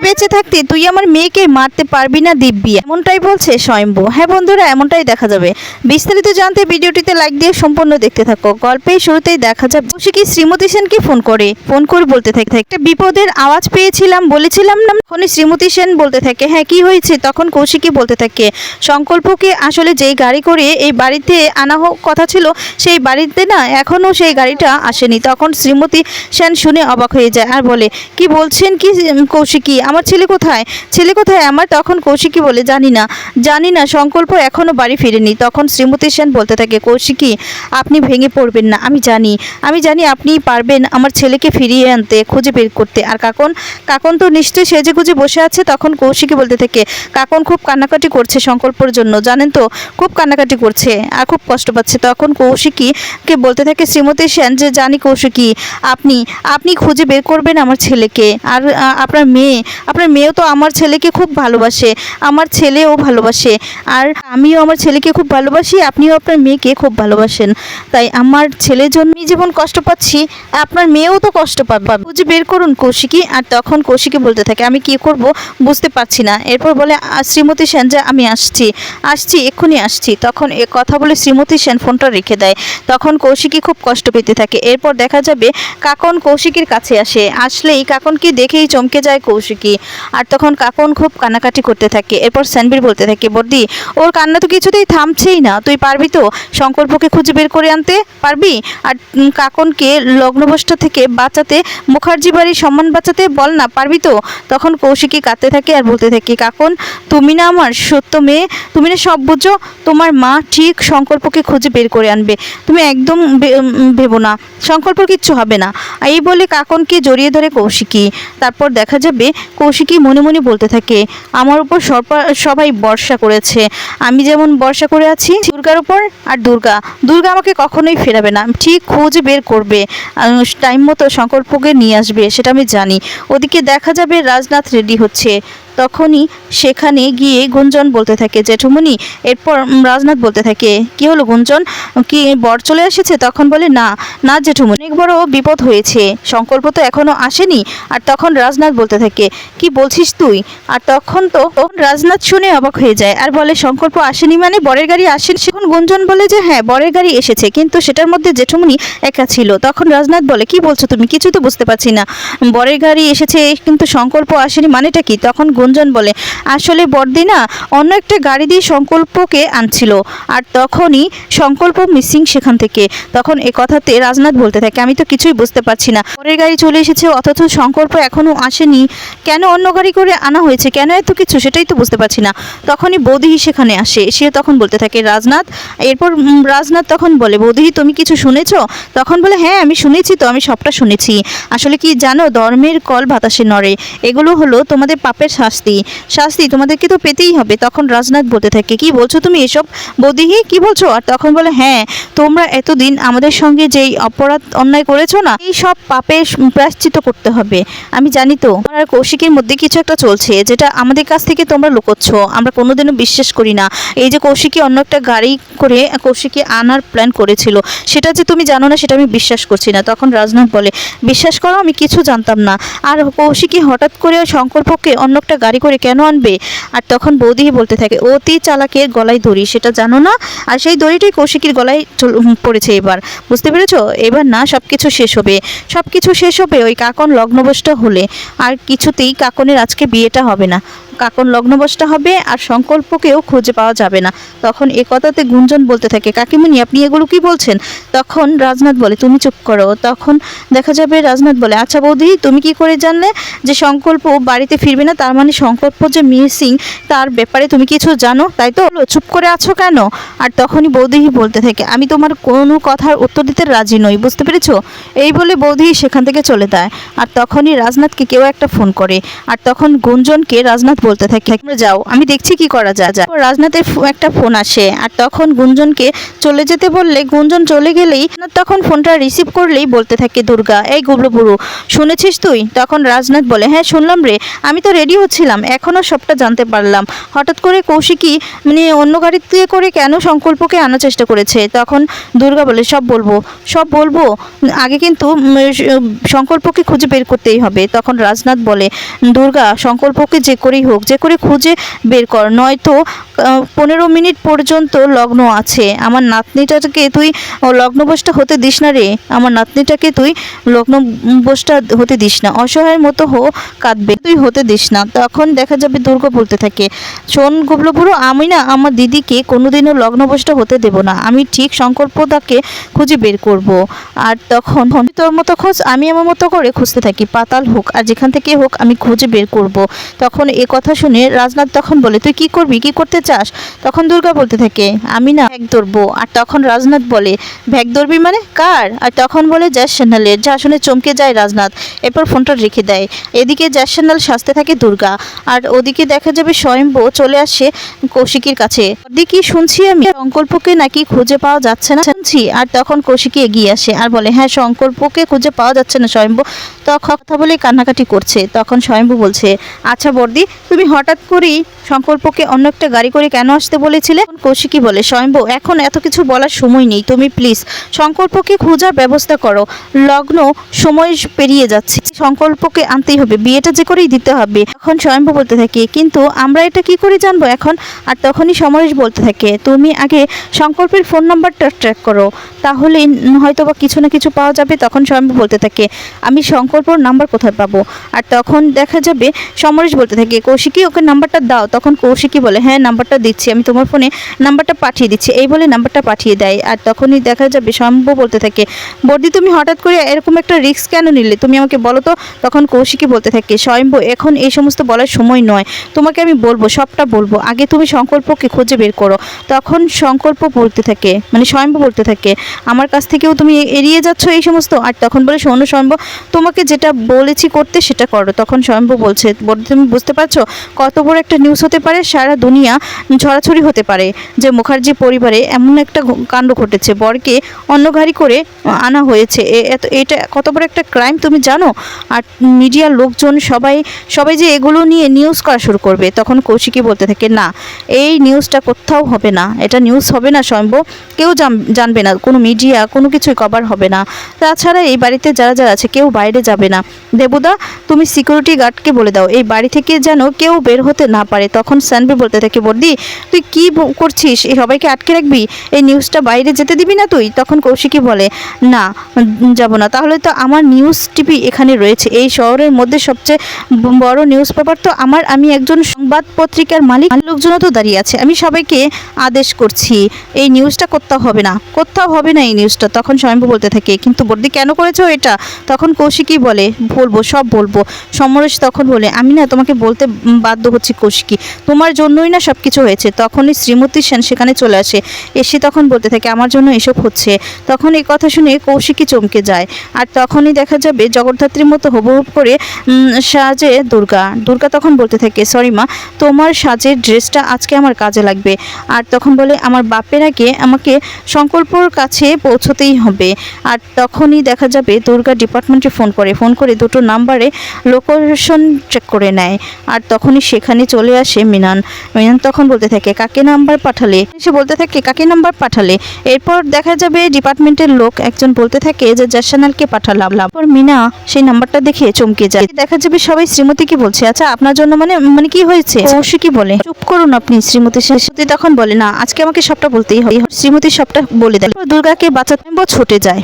বেঁচে থাকতে তুই আমার মেয়েকে মারতে পারবি না দিব্যি। এমনটাই বলছে স্বয়ম্ভু। হ্যাঁ বন্ধুরা, এমনটাই দেখা যাবে। বিস্তারিত জানতে ভিডিওটিতে লাইক দিয়ে সম্পূর্ণ দেখতে থাকো। গল্পের শুরুতেই দেখা যাবে কৌশিকী শ্রীমতী সেনকে ফোন করে। ফোন করে বলতে থাকে, একটা বিপদের আওয়াজ পেয়েছিলাম, বলেছিলাম না? তখনই শ্রীমতী সেন বলতে থাকে হ্যাঁ কি হয়েছে? তখন কৌশিকী বলতে থাকে, সংকল্পকে আসলে যেই গাড়ি করে এই বাড়িতে আনা হোক কথা ছিল, সেই বাড়িতে না এখনও সেই গাড়িটা আসেনি। তখন শ্রীমতী সেন শুনে অবাক হয়ে যায় আর বলে, কি বলছেন কি কৌশিকী? আমার ছেলে কোথায়? ছেলে কোথায় আমার? তখন কৌশিকী বলে, জানি না জানি না, সংকল্প এখনও বাড়ি ফিরেনি। তখন শ্রীমতী সেন বলতে থাকে, কৌশিকী, আপনি ভেঙে পড়বেন না, আমি জানি আমি জানি আপনি পারবেন আমার ছেলেকে ফিরিয়ে আনতে, খুঁজে বের করতে। আর কাকন কাকন তো নিশ্চয়ই সেজে গুজে বসে আছে। তখন কৌশিকী বলতে থাকে, কাকন খুব কান্নাকাটি করছে সংকল্পর জন্য, জানেন তো, খুব কান্নাকাটি করছে আর খুব কষ্ট পাচ্ছে। তখন কৌশিকীকে বলতে থাকে শ্রীমতী সেন যে, জানি কৌশিকী, আপনি আপনি খুঁজে বের করবেন আমার ছেলেকে। আর আপনার মেয়ে আপনার মেয়েও তো আমার ছেলেকে খুব ভালোবাসে আমার ছেলেও ভালোবাসে আর আমিও আমার ছেলেকে খুব ভালোবাসি আপনিও আপনার মেয়েকে খুব ভালোবাসেন। তাই আমার ছেলের জন্যই যেমন কষ্ট পাচ্ছি আপনার মেয়েও তো কষ্ট পাবে। খুঁজে বের করুন কৌশিকী আর তখন কৌশিকী বলতে থাকে আমি কি করব বুঝতে পারছি না। এরপর বলে "আ, শ্রীমতী সেন যে আমি আসছি। আসছি এক্ষুনি আসছি। তখন এ কথা বলে শ্রীমতী সেন ফোনটা রেখে দেয়। তখন কৌশিকী খুব কষ্ট পেতে থাকে। এরপর দেখা যাবে কাকন কৌশিকীর কাছে আসে। আসলেই কাকনকে দেখেই চমকে যায় কৌশিকী। আর তখন কাকন খুব কান্নাকাটি করতে থাকে। এরপর স্যানবীর বলতে থাকে, বর্দি, ওর কান্না তো কিছুতেই থামছেই না। তুই পারবি তো সংকল্পকে খুঁজে বের করে আনতে? পারবি? আর কাকনকে লগ্নভ্রষ্ট থেকে বাঁচাতে, মুখার্জি বাড়ির সম্মান বাঁচাতে বল না, পারবি তো? তখন কৌশিকী কাঁদতে থাকে আর বলতে থাকে, কাকন, তুমি না আমার সত্য মেয়ে। তুমি না সব বুঝো? তোমার মা ঠিক সংকল্পকে খুঁজে বের করে আনবে। তুমি একদম ভেবো না। সংকল্প কিচ্ছু হবে না। এই বলে কাকনকে জড়িয়ে ধরে কৌশিকী। তারপর দেখা যাবে কৌশিকী মনে মনে বলতে থাকে, আমার উপর সবাই বর্ষা করেছে। আমি যেমন বর্ষা করে আছি, দুর্গার উপর আর দুর্গা। দুর্গা আমাকে কখনোই ফেরাবে না। ঠিক খোঁজ বের করবে। টাইম মতো সংকল্পকে নিয়ে আসবে, সেটা আমি জানি। ওদিকে দেখা যাবে রাজনাথ রেডি হচ্ছে। তখনই সেখানে গিয়ে গুঞ্জন বলতে থাকে জেঠুমনি এরপর রাজনাথ বলতে থাকে, কি হলো গুঞ্জন? কি বর চলে এসেছে? তখন বলে, না না জেঠুমনি অনেক বড় বিপদ হয়েছে সংকল্প তো এখনও আসেনি। আর তখন রাজনাথ বলতে থাকে, কি বলছিস তুই? আর তখন তো রাজনাথ শুনে অবাক হয়ে যায় আর বলে সংকল্প আসেনি মানে? বরের গাড়ি আসেনি? সেখন গুঞ্জন বলে যে হ্যাঁ বরের গাড়ি এসেছে, কিন্তু সেটার মধ্যে জেঠুমনি একা ছিল। তখন রাজনাথ বলে, কি বলছো তুমি? কিছু তো বুঝতে পারছি না। বরের গাড়ি এসেছে, কিন্তু সংকল্প আসেনি মানেটা কি? তখন গুঞ্জন বলে, আসলে বর্দি না অন্য একটা গাড়ি দিয়ে সংকল্পকে আনছিল আর তখনই সংকল্প মিসিং সেখান থেকে। তখন এ কথাতে রাজনাথ বলতে থাকে, আমি তো কিছুই বুঝতে পারছি না। পরের গাড়ি চলে এসেছে, অথচ সংকল্প এখনও আসেনি। কেন অন্য গাড়ি করে আনা হয়েছে? কেন এত কিছু? সেটাই তো বুঝতে পারছি না। তখনই বৌদিহি সেখানে আসে, সে তখন বলতে থাকে, রাজনাথ? এরপর রাজনাথ তখন বলে বৌদিহি তুমি কিছু শুনেছো? তখন বলে হ্যাঁ আমি শুনেছি তো, আমি সবটা শুনেছি। আসলে কি জানো, ধর্মের কল বাতাসে নড়ে। এগুলো হলো তোমাদের পাপের শাস্তি শাস্তি তোমাদেরকে তো পেতেই হবে। তখন রাজনাথ বলতে থাকে, কি বলছো তুমি এসব? বৌদিহি, কি বলছো? আর তখন বলে হ্যাঁ তোমরা এতদিন আমাদের সঙ্গে যেই অপরাধ অন্যায় করেছ না, এই সব পাপে প্রায়শ্চিত করতে হবে। আমি জানি তো আর কৌশিকের মধ্যে কিছু একটা চলছে, যেটা আমাদের কাছ থেকে তোমরা লুকোচ্ছ। আমরা কোনোদিনও বিশ্বাস করি না। এই যে কৌশিকী অন্য একটা গাড়ি করে কৌশিকী আনার প্ল্যান করেছিল, সেটা যে তুমি জানো না, সেটা আমি বিশ্বাস করছি না। তখন রাজনাথ বলে, বিশ্বাস করো, আমি কিছু জানতাম না। আর কৌশিকী হঠাৎ করে সংকল্পকে অন্য একটা গাড়ি করে কেন আনবে? আর তখন বৌদি বলতে থাকে, অতি চালাকের গলায় দড়ি, সেটা জানো না? আর সেই দড়িটাই কৌশিকীর গলায় পড়েছে এবার। বুঝতে পেরেছ? এবার না সব কিছু শেষ হবে। সব কিছু শেষ হবে ওই কাকন লগ্নবষ্ট হলে। আর কিছুতেই কাকনের আজকে বিয়েটা হবে না। কাকন লগ্নবশটা হবে আর সংকল্পকেও খুঁজে পাওয়া যাবে না। তখন এ কথাতে গুঞ্জন বলতে থাকে, কাকিমণি, আপনি এগুলো কি বলছেন? তখন রাজনাথ বলে, তুমি চুপ করো। তখন দেখা যাবে রাজনাথ বলে আচ্ছা বৌদি তুমি কি করে জানলে যে সংকল্প বাড়িতে ফিরবে না? তার মানে সংকল্প যে মিসিং তার ব্যাপারে তুমি কিছু জানো? তাই তো? চুপ করে আছো কেন? আর তখনই বৌদিহি বলতে থাকে, আমি তোমার কোনো কথার উত্তর দিতে রাজি নই, বুঝতে পেরেছ? এই বলে বৌদি সেখান থেকে চলে যায়। আর তখনই রাজনাথকে কেউ একটা ফোন করে। আর তখন গুঞ্জনকে রাজনাথ বলতে থাকে যাও, আমি দেখছি কি করা যায়। যায় রাজনাথের একটা ফোন আসে। আর তখন গুঞ্জনকে চলে যেতে বললে, গুঞ্জন চলে গেলেই তখন ফোনটা রিসিভ করলেই বলতে থাকে, দুর্গা, এই গুবলু শুনেছিস তুই? তখন রাজনাথ বলে হ্যাঁ শুনলাম রে, আমি তো রেডি হচ্ছি ছিলাম এখনও সবটা জানতে পারলাম। হঠাৎ করে কৌশিকী মানে অন্য গাড়িতে করে কেন সংকল্পকে আনার চেষ্টা করেছে? তখন দুর্গা বলে, সব বলব সব বলব, আগে কিন্তু সংকল্পকে খুঁজে বের করতেই হবে। তখন রাজনাথ বলে, দুর্গা, সংকল্পকে যে করেই হোক, যে করে খুঁজে বের কর, নয়তো পনেরো মিনিট পর্যন্ত লগ্ন আছে। আমার নাতনিটাকে তুই লগ্নবশটা হতে দিস না রে। আমার নাতনিটাকে তুই লগ্নবশটা হতে দিস না। অসহায়ের মতো হো, কাঁদবে। তুই হতে দিস না। তখন দেখা যাবে দুর্গা বলতে থাকে। শোন গুবলো বুড়ো আমি না আমার দিদিকে কোনোদিনও লগ্নবশটা হতে দেব না। আমি ঠিক সংকল্পটাকে খুঁজে বের করব। আর তখন তোর মতো খোঁজ, আমি আমার মতো করে খুঁজতে থাকি। পাতাল হোক আর যেখান থেকে হোক আমি খুঁজে বের করব। তখন এ কথা শুনে রাজনাথ তখন বলে, তুই কি করবি? কি করতে চাস? তখন দুর্গা বলতে থাকে, আমি না ভ্যাগ ধরবো। আর তখন রাজনাথ বলে, ভ্যাগ ধরবি মানে? কার? আর তখন বলে জ্যাস সেনালের যা শুনে চমকে যায় রাজনাথ। এরপর ফোনটা রেখে দেয়। এদিকে জ্যাস সেনাল সাজতে থাকে দুর্গা। আর ওদিকে দেখা যাবে স্বয়ম্ভ চলে আসে কৌশিকীর কাছে। ওদিকে শুনছি আমি সংকল্পকে নাকি খুঁজে পাওয়া যাচ্ছে না? শুনছি। আর তখন কৌশিকী এগিয়ে আসে আর বলে হ্যাঁ সংকল্পকে খুঁজে পাওয়া যাচ্ছে না স্বয়ম্ভ। তখন কথা বলে কান্নাকাটি করছে। তখন স্বয়ম্ভ বলছে আচ্ছা বর্দি, তুমি হঠাৎ করেই সংকল্পকে অন্য একটা গাড়ি করে কেন আসতে বলেছিলে? কৌশিকী বলে, স্বয়ম্ভ, এখন এত কিছু বলার সময় নেই। তুমি প্লিজ সংকল্পকে খোঁজার ব্যবস্থা করো। লগ্ন সময় পেরিয়ে যাচ্ছে। সংকল্পকে আনতেই হবে। বিয়েটা যে করেই দিতে হবে। এখন স্বয়ম্ভ বলতে থাকে। কিন্তু আমরা এটা কি করে জানব এখন? আর তখনই সমরেশ বলতে থাকে, তুমি আগে সংকল্পের ফোন নাম্বারটা ট্র্যাক করো। তাহলে হয়তো বা কিছু না কিছু পাওয়া যাবে। তখন স্বয়ম্ভ বলতে থাকে, আমি সংকল্পর নাম্বার কোথায় পাবো? আর তখন দেখা যাবে, সমরেশ বলতে থাকে, কৌশিকী, ওকে নাম্বারটা দাও। তখন কৌশিকী বলে হ্যাঁ নাম্বারটা দিচ্ছি, আমি তোমার ফোনে নাম্বারটা পাঠিয়ে দিচ্ছি। এই বলে নাম্বারটা পাঠিয়ে দেয়। আর তখনই দেখা যাবে শম্ভু বলতে থাকে, বর্দি, তুমি হঠাৎ করে এরকম একটা রিস্ক কেন নিলে? তুমি আমাকে বলো তো? তখন কৌশিকী বলতে থাকে, স্বয়ম্ভ, এখন এই সমস্ত বলার সময় নয়। তোমাকে আমি বলব, সবটা বলব। আগে তুমি সংকল্পকে খুঁজে বের করো। তখন সংকল্প বলতে থাকে মানে স্বয়ম্ভ বলতে থাকে। আমার কাছ থেকেও তুমি এড়িয়ে যাচ্ছ এই সমস্ত? আর তখন বলে শোনো স্বয়ম্ভ, তোমাকে যেটা বলেছি করতে সেটা করো। তখন স্বয়ম্ভ বলছে তুমি বুঝতে পারছ? কত বড় একটা নিউজ হতে পারে, সারা দুনিয়া ছড়াছড়ি হতে পারে। যে মুখার্জি পরিবারে এমন একটা কাণ্ড ঘটেছে, বরকে অন্য গাড়ি করে আনা হয়েছে। এত এটা কত বড় একটা ক্রাইম তুমি জানো? আর মিডিয়ার লোকজন সবাই সবাই যে এগুলো নিয়ে নিউজ করা শুরু করবে, তখন কৌশিকী বলতে থাকে, না, এই নিউজটা কোথাও হবে না। এটা নিউজ হবে না, স্বয়ম্ভ। কেউ জানবে না। কোনো মিডিয়া কোনো কিছুই কভার হবে না। তাছাড়া এই বাড়িতে যারা যারা আছে, কেউ বাইরে যাবে না। দেবুদা, তুমি সিকিউরিটি গার্ডকে বলে দাও। এই বাড়ি থেকে যেন কেউ বের হতে না পারে। তখন স্যানভি বলতে থাকে, বর্দি, তুই কি করছিস? এই সবাইকে আটকে রাখবি? এই নিউজটা বাইরে যেতে দিবি না তুই? তখন কৌশিকী বলে, না যাব না। তাহলে তো আমার নিউজ টিভি এখানে রয়েছে। এই শহরের মধ্যে সবচেয়ে বড় নিউজ পেপার তো আমার, আমি একজন সংবাদ পত্রিকার মালিক লোকজনও তো দাঁড়িয়ে আছে। আমি সবাইকে আদেশ করছি, এই নিউজটা কোথাও হবে না। কোথাও হবে না এই নিউজটা, তখন স্বয়ম্ভু বলতে থাকে, কিন্তু বর্দি কেন করেছ এটা? তখন কৌশিকী বলে, বলব, সব বলব। সমরেশ তখন বলে, আমি না তোমাকে বলতে বাধ্য হচ্ছি কৌশিকী তোমার জন্যই না সব কিছু হয়েছে। তখনই শ্রীমতী সেন সেখানে চলে আসে। এসে তখন বলতে থাকে, আমার জন্য এসব হচ্ছে। তখন এই কথা শুনে কৌশিকী চমকে যায়। আর তখনই দেখা যাবে, জগদ্ধাত্রীর মতো হুবহুব করে সাজে দুর্গা। দুর্গা তখন বলতে থাকে সরি মা, তোমার সাজের ড্রেসটা আজকে আমার কাজে লাগবে। আর তখন বলে, আমার বাপের আগে আমাকে সংকল্পর কাছে পৌঁছতেই হবে। আর তখনই দেখা যাবে দুর্গা ডিপার্টমেন্টে ফোন করে। ফোন করে দুটো নাম্বারে লোকেশন চেক করে নেয়। আর তখনই সেখানে চলে আসে মিনান। মিনান তখন বলতে থাকে, কাকে নাম্বার পাঠালে? সে বলতে থাকে, কাকে নাম্বার পাঠালে? এরপর দেখা যাবে ডিপার্টমেন্টের লোক একজন বলতে থাকে যে, জাসানালকে পাঠালাম। তারপর মিনা সেই নাম্বারটা দেখে চমকে যায়। দেখা যাবে সবাই শ্রীমতী কি বলছে আচ্ছা আপনার জন্য মানে মানে কি হয়েছে? অবশ্যই কি বলে? চুপ করুন আপনি শ্রীমতী শ্রীমতী তখন বলে না আজকে আমাকে সবটা বলতেই হবে। শ্রীমতী সবটা বলে দেয়। দুর্গাকে বাঁচাতে ছুটে যায়।